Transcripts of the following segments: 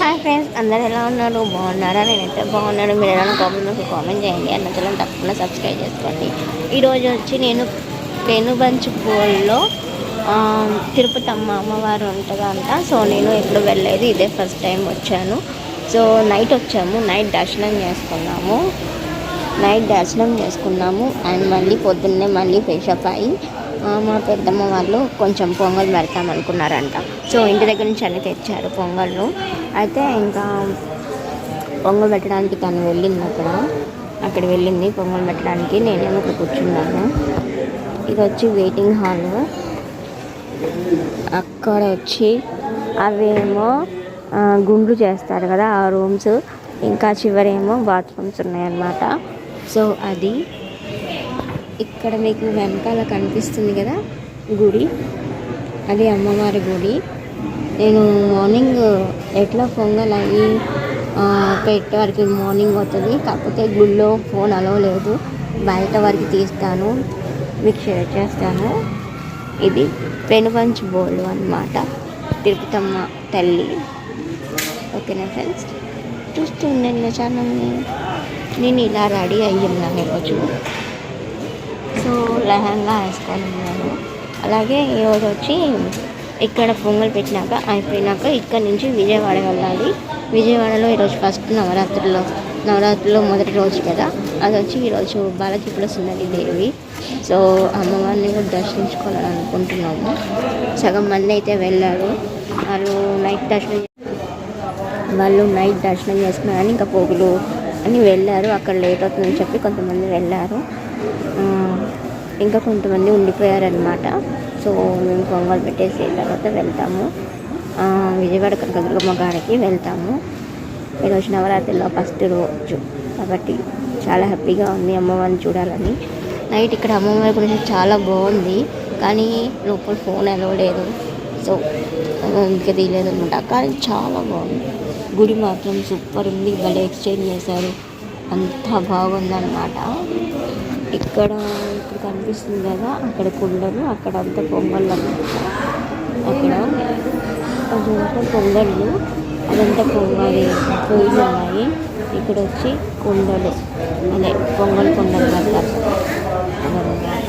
Hi friends అందరు ఎలా ఉన్నారు? బాగున్నారా? నేనైతే బాగున్నాను. మీరు ఎలా కామెంట్ కామెంట్ చేయండి. అన్నచలం తప్పకుండా సబ్స్క్రైబ్ చేసుకోండి. ఈరోజు వచ్చి నేను పెనుబంచుపూల్లో తిరుపతి అమ్మ అమ్మవారు ఉంటుందంట సో నేను ఎప్పుడు వెళ్ళలేదు. ఇదే ఫస్ట్ టైం వచ్చాను. సో నైట్ వచ్చాము. నైట్ దర్శనం చేసుకున్నాము. నైట్ దర్శనం చేసుకున్నాము. అండ్ మళ్ళీ పొద్దున్నే మళ్ళీ ఫ్రెషప్ అయ్యి మా పెద్దమ్మ వాళ్ళు కొంచెం పొంగల్ పెడతాం అనుకున్నారంట. సో ఇంటి దగ్గర నుంచి అన్నీ తెచ్చారు పొంగళ్ళు. అయితే ఇంకా పొంగల్ పెట్టడానికి తను వెళ్ళింది అక్కడ. అక్కడ వెళ్ళింది పొంగల్ పెట్టడానికి. నేనేమో ఇక్కడ కూర్చున్నాను. ఇది వచ్చి వెయిటింగ్ హాల్ అక్కడ వచ్చి అవేమో గుండ్లు చేస్తారు కదా ఆ రూమ్స్ ఇంకా చివరేమో బాత్రూమ్స్ ఉన్నాయన్నమాట. సో అది ఇక్కడ మీకు వెనకాల కనిపిస్తుంది కదా గుడి. అది అమ్మవారి గుడి. నేను మార్నింగ్ ఎట్లా పొంగల్ అయ్యి పెట్టే వరకు మార్నింగ్ అవుతుంది. కాకపోతే గుళ్ళో ఫోన్ అలవ్ లేదు. బయట వరకు తీస్తాను. మీకు షేర్ చేస్తాను. ఇది పెనుపంచ్ బోర్డు అన్నమాట. తిరుపతమ్మ తల్లి. ఓకేనా ఫ్రెండ్స్? చూస్తూ ఉండండి నా ఛానల్ని. నేను ఇలా రెడీ అయ్యి ఉన్నాను ఈరోజు. సో లెహంగా వేసుకొని ఉన్నాను. అలాగే ఈరోజు వచ్చి ఇక్కడ పొంగల్ పెట్టినాక అయిపోయినాక ఇక్కడ నుంచి విజయవాడ వెళ్ళాలి. విజయవాడలో ఈరోజు ఫస్ట్ నవరాత్రిలో నవరాత్రిలో మొదటి రోజు కదా? అది వచ్చి ఈరోజు బాలకి సున్నది దేవి. సో అమ్మవారిని కూడా దర్శించుకోవాలని అనుకుంటున్నాము. సగం మంది అయితే వెళ్ళారు. వాళ్ళు నైట్ దర్శనం వాళ్ళు నైట్ దర్శనం చేసుకున్నారని ఇంకా పోగులు అని వెళ్ళారు. అక్కడ లేట్ అవుతుందని చెప్పి కొంతమంది వెళ్ళారు. ఇంకా కొంతమంది ఉండిపోయారనమాట సో మేము పొంగల్ పెట్టేసి తర్వాత వెళ్తాము. విజయవాడ కనకదుర్గమ్మ గారికి వెళ్తాము. ఈరోజు నవరాత్రిలో ఫస్ట్ రోజు. కాబట్టి చాలా హ్యాపీగా ఉంది అమ్మవారిని చూడాలని. నైట్ ఇక్కడ అమ్మవారి గురించి చాలా బాగుంది. కానీ లోపల ఫోన్ అలో లేదు. సో ఇంకా తీయలేదు అనమాట కానీ చాలా బాగుంది. గుడి మాత్రం సూపర్ ఉంది. భలే ఎక్స్చేంజ్ చేశారు. అంతా బాగుందన్నమాట. ఇక్కడ కనిపిస్తుంది కదా అక్కడ కుండలు అక్కడ అంతా పొంగళ్ళు అన్నమాట. అక్కడ అదంతా పొంగళ్ళు అదంతా పొంగలి పొయ్యిలు ఉన్నాయి. ఇక్కడ వచ్చి కుండలు అదే పొంగల్ కుండలు కట్టారు అదనమాట.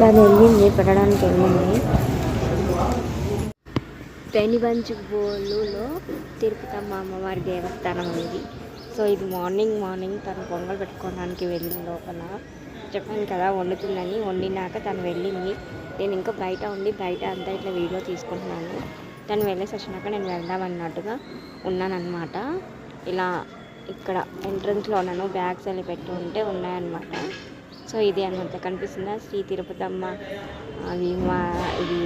దాని వెళ్ళింది పెట్టడానికి వెళ్ళింది పెనిబంచుబోలులో తిరుపతమ్మ అమ్మవారి దేవస్థానం ఉంది. సో ఇది మార్నింగ్ మార్నింగ్ తను పొంగల్ పెట్టుకోవడానికి వెళ్ళింది లోపల చెప్పాను కదా వండుతుందని. వండినాక తను వెళ్ళింది. నేను ఇంకా బయట ఉండి బయట అంతా ఇట్లా వీడియో తీసుకుంటున్నాను. తను వెళ్ళేసి వచ్చినాక నేను వెళ్దామన్నట్టుగా ఉన్నానన్నమాట. ఇలా ఇక్కడ ఎంట్రన్స్లో బ్యాగ్స్ అవి పెట్టి ఉంటే ఉన్నాయన్నమాట. సో ఇది అనమాట కనిపిస్తుందా? శ్రీ తిరుపతమ్మ అది మా ఇది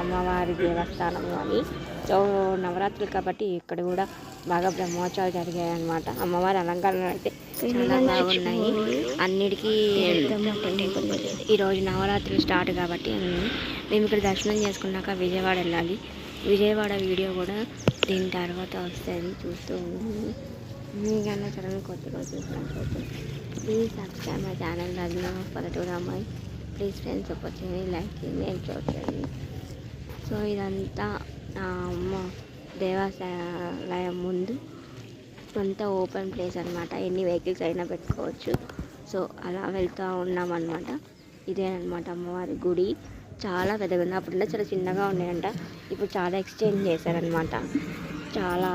అమ్మవారి దేవస్థానం అని. సో నవరాత్రులు కాబట్టి ఇక్కడ కూడా బాగా బ్రహ్మోత్సవాలు జరిగాయి అనమాట అమ్మవారి అలంకరణలు అయితే చాలా బాగున్నాయి. అన్నిటికీ ఈరోజు నవరాత్రులు స్టార్ట్ కాబట్టి మేము ఇక్కడ దర్శనం చేసుకున్నాక విజయవాడ వెళ్ళాలి. విజయవాడ వీడియో కూడా దీని తర్వాత వస్తుంది చూస్తూ ఉండండి మీకన్నా ఛానల్ కొత్తగా చూసినట్లయితే please subscribe my channel Rajana పల్లెటూరు అమ్మాయి. ప్లీజ్ ఫ్రెండ్స్ సపోర్ట్ చేయండి లైక్ చేయండి ఎంజాయ్ చేయండి. సో ఇదంతా అమ్మ. దేవాలయం ముందు అంతా ఓపెన్ ప్లేస్ అనమాట ఎన్ని వెహికల్స్ అయినా పెట్టుకోవచ్చు. సో అలా వెళ్తూ ఉన్నామన్నమాట ఇదేనమాట అమ్మవారి గుడి. చాలా పెద్దగా ఉంది. అప్పుడులో చాలా చిన్నగా ఉన్నాయంట ఇప్పుడు చాలా ఎక్స్చేంజ్ చేశారనమాట చాలా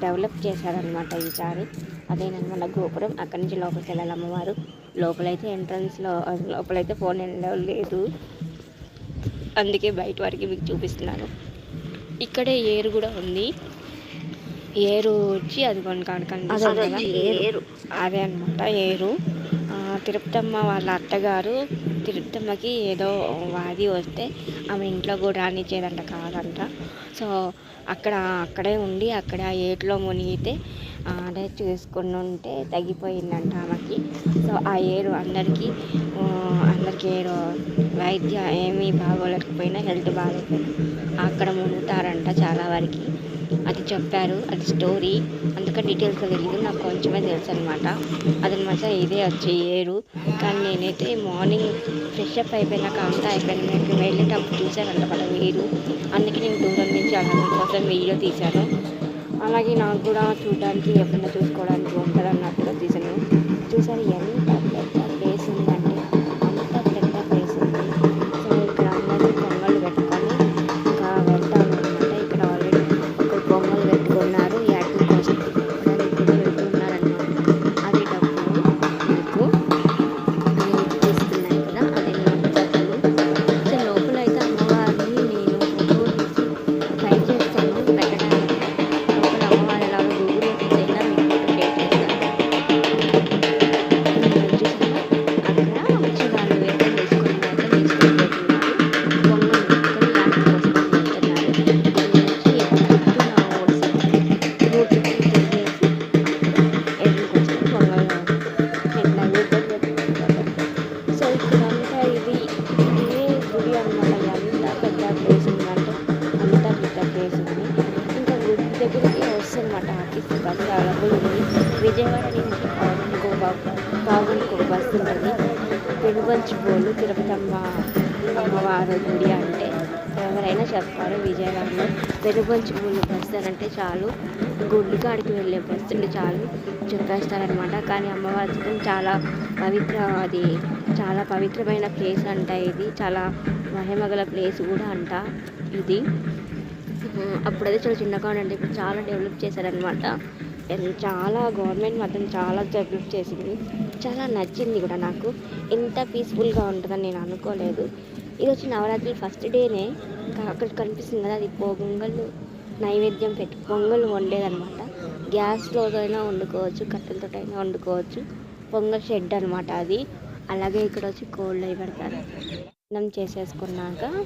డెవలప్ చేశారనమాట ఈసారి. అదేనమాట గోపురం. అక్కడి నుంచి లోపలికి వెళ్ళాలి అమ్మవారు. లోపలైతే ఎంట్రన్స్లో లోపలైతే ఫోన్ వెళ్ళలేదు అందుకే బయట వరకు మీకు చూపిస్తున్నాను. ఇక్కడే ఏరు కూడా ఉంది. ఏరు వచ్చి అది కనిపిస్తుంది ఏరు. అదే అనమాట ఏరు. తిరుపతమ్మ వాళ్ళ అత్తగారు తిరుపతమ్మకి ఏదో వాది వస్తే ఆమె ఇంట్లో కూడా రానిచ్చేదంట కాదంట. సో అక్కడ అక్కడే ఉండి అక్కడ ఏట్లో మునిగితే ఆ, అదే ఉంటే తగ్గిపోయిందంట ఆమెకి. సో ఆ ఏరు అందరికీ అందరికీ ఏరు వైద్య ఏమీ బాగోలేకపోయినా హెల్త్ బాగాలేకపోయినా అక్కడ మునుగుతారంట చాలా వరకు. అది చెప్పారు అది స్టోరీ. అందుకే డీటెయిల్స్ తెలియదు నాకు కొంచెమే తెలుసు అనమాట అదనమాట ఇదే వచ్చే ఏరు కానీ నేనైతే మార్నింగ్ ఫ్రెష్ అప్ అయిపోయినాక అంతా అయిపోయింది నేను వెళ్ళేటప్పుడు చూశాను అనమాట మీరు అందుకే నేను దూరం నుంచి అలా కోసం వీడియో తీశాను. అలాగే నాకు కూడా చూడడానికి ఎప్పుడైనా చూసుకోవడానికి ఉంటుంది అన్నట్టుగా తీసాను చూసారు విజయవాడ నుంచి పావునికి ఒక బస్సు ఉంటుంది పెనుబంచిపోలు తిరుపతమ్మ అమ్మవారి గుడి అంటే ఎవరైనా చెప్తారు విజయవాడలో. పెనుబంచిపోలు బస్సు అని అంటే చాలు. గుడి కాడికి వెళ్ళే బస్సులు చాలు చెప్పేస్తారనమాట కానీ అమ్మవారి చాలా పవిత్ర అది చాలా పవిత్రమైన ప్లేస్ అంట ఇది. చాలా మహిమగల ప్లేస్ కూడా అంట ఇది. అప్పుడైతే చాలా చిన్నగా ఉండండి ఇప్పుడు చాలా డెవలప్ చేశారనమాట చాలా గవర్నమెంట్ మాత్రం చాలా డెవలప్ చేసింది. చాలా నచ్చింది కూడా నాకు. ఎంత పీస్ఫుల్గా ఉంటుందని నేను అనుకోలేదు. ఇది వచ్చి నవరాత్రి ఫస్ట్ డేనే అక్కడ కనిపిస్తుంది కదా అది పొంగల్ నైవేద్యం పెట్టి పొంగల్ వండేదనమాట గ్యాస్లో అయినా వండుకోవచ్చు కట్టెలతో అయినా వండుకోవచ్చు. పొంగల్ షెడ్ అనమాట అది. అలాగే ఇక్కడ వచ్చి కోళ్ళు అవి పెడతారు. అన్నం చేసేసుకున్నాక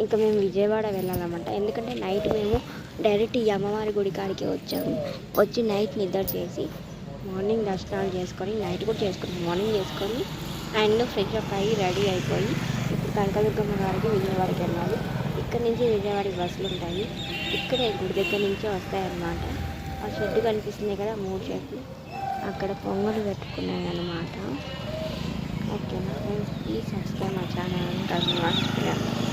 ఇంకా మేము విజయవాడ వెళ్ళాలన్నమాట. ఎందుకంటే నైట్ మేము డైరెక్ట్ ఈ అమ్మవారి గుడి కాడికి వచ్చాము వచ్చి నైట్ నిద్ర చేసి మార్నింగ్ దర్శనాలు చేసుకొని నైట్ కూడా చేసుకున్నాం. మార్నింగ్ చేసుకొని అండ్ ఫ్రెష్ అప్ అయ్యి రెడీ అయిపోయి ఇప్పుడు కనకదుర్గమ్మ గారికి విజయవాడకి వెళ్ళాలి. ఇక్కడ నుంచి విజయవాడకి బస్సులు ఉంటాయి. ఇక్కడే గుడి దగ్గర నుంచే వస్తాయన్నమాట. ఆ షెడ్ కనిపిస్తుంది కదా మూడు షెడ్లు. అక్కడ పొంగలు పెట్టుకున్నాయి అన్నమాట ఓకేనా ప్లీజ్ సబ్స్క్రైబ్ మా ఛానల్ మర్చిపోయాను